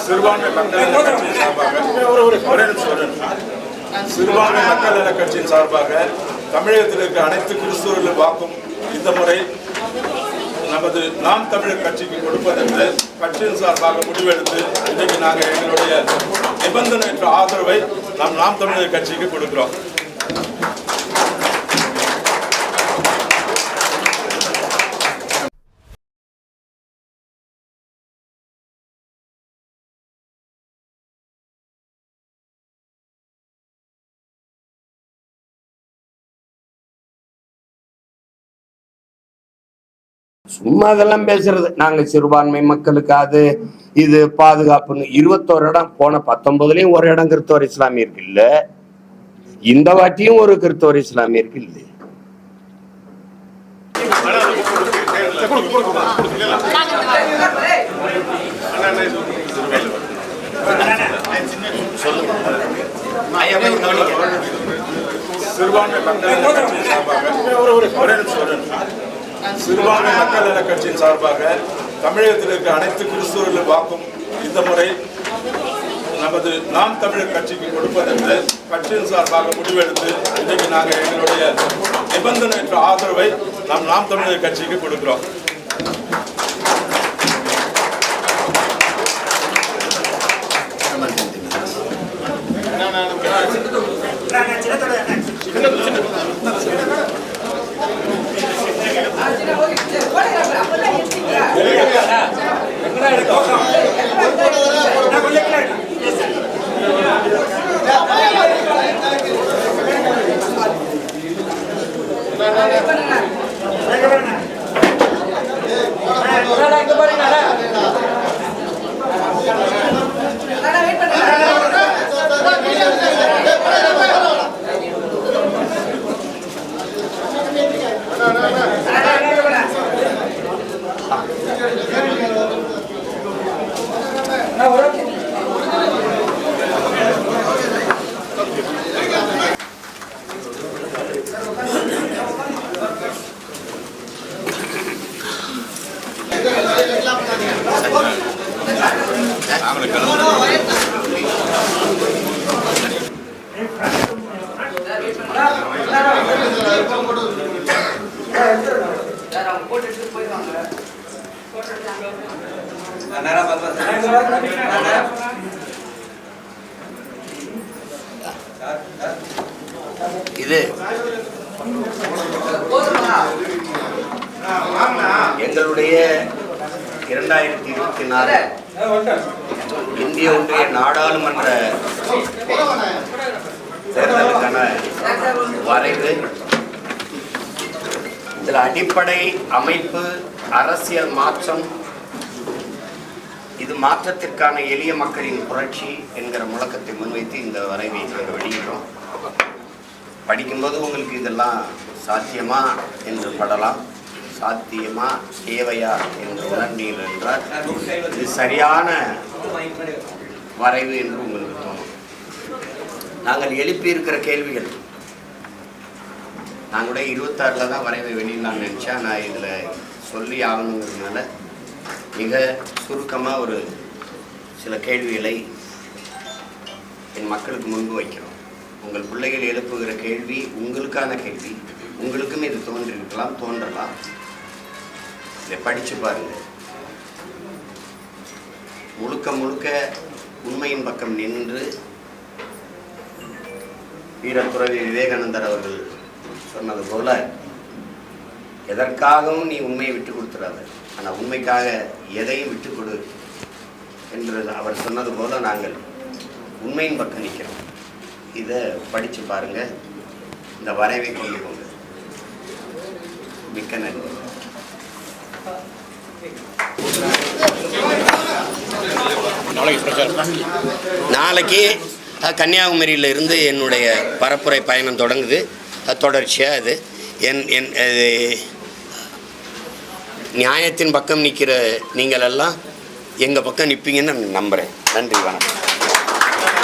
சிறுபான்மை மக்கள் நல கட்சியின் சார்பாக சிறுபான்மை மக்கள் நல கட்சியின் சார்பாக தமிழகத்தில் இருக்க அனைத்து கிறிஸ்துவர்கள் வாக்கும் இந்த முறை நமது நாம் தமிழர் கட்சிக்கு கொடுப்பதென்று கட்சியின் சார்பாக முடிவெடுத்து இன்றைக்கு நாங்கள் எங்களுடைய நிபந்தனையற்ற ஆதரவை நாம் நாம் தமிழர் கட்சிக்கு கொடுக்கிறோம். சும்மா அதெல்லாம் பேசுறது நாங்க சிறுபான்மை மக்களுக்கு அது இது பாதுகாப்புன்னு இருபத்தோரு இடம் போன பத்தொன்பதுலயும் ஒரு இடம் கிறிஸ்தவர் இஸ்லாமியருக்கு இல்ல இந்த வாட்டியும் ஒரு கிறிஸ்தவர் இஸ்லாமியருக்கு இல்லை சிறுபான்மை மக்கள் நிமிஷம், நிமிஷம். சிறுபான்மை மக்கள் நல கட்சியின் சார்பாக தமிழகத்தில் இருக்க அனைத்து கிறிஸ்துவர்கள் வாக்கும் இந்த முறை நமது நாம் தமிழர் கட்சிக்கு கொடுப்பதென்று கட்சியின் சார்பாக முடிவெடுத்து இன்றைக்கு நாங்கள் எங்களுடைய நிபந்தனையற்ற ஆதரவை நாம் நாம் தமிழர் கட்சிக்கு கொடுக்கிறோம். Gracias. இது. எங்களுடைய இரண்டாயிரத்தி இருபத்தி நாலு இந்திய ஒன்றிய நாடாளுமன்ற தேர்தலுக்கான வரைவு. இதில் அடிப்படை அமைப்பு அரசியல் மாற்றம் இது மாற்றத்திற்கான எளிய மக்களின் புரட்சி என்கிற முழக்கத்தை முன்வைத்து இந்த வரைவை நாங்கள் வெளியிடுறோம். படிக்கும்போது உங்களுக்கு இதெல்லாம் சாத்தியமா என்று படலாம். சாத்தியமா தேவையா என்று உணர்ந்தீர்கள் என்றால் இது சரியான வரைவு என்று உங்களுக்கு தோணும். நாங்கள் எழுப்பியிருக்கிற கேள்விகள். நான் கூட இருபத்தாறில் தான் வரைவை வெளியிடலாம்னு நினச்சேன். நான் இதில் சொல்லி ஆகணுங்கிறதுனால மிக சுருக்கமாக ஒரு சில கேள்விகளை என் மக்களுக்கு முன்பு வைக்கிறோம். உங்கள் பிள்ளைகள் எழுப்புகிற கேள்வி உங்களுக்கான கேள்வி. உங்களுக்கும் இது தோன்றிருக்கலாம் தோன்றலாம். இதை படித்து பாருங்க. முழுக்க முழுக்க உண்மையின் பக்கம் நின்று வீரத்துறவி விவேகானந்தர் அவர்கள் சொன்னது போல எதற்காகவும் நீ உண்மையை விட்டு கொடுத்துடாத ஆனால் உண்மைக்காக எதையும் விட்டு கொடு என்று அவர் சொன்னது போல நாங்கள் உண்மையின் பக்கம் நிற்கிறோம். இதை படித்து பாருங்க. இந்த வரைவை கொண்டு போங்க. மிக்க நன்றி. நாளைக்கு கன்னியாகுமரியில் இருந்து என்னுடைய பரப்புரை பயணம் தொடங்குது. அது தொடர்ச்சியாக அது என் என் அது நியாயத்தின் பக்கம் நிற்கிற நீங்கள் எல்லாம் எங்கள் பக்கம் நிற்பீங்கன்னு நான் நம்புகிறேன் நன்றி வணக்கம்.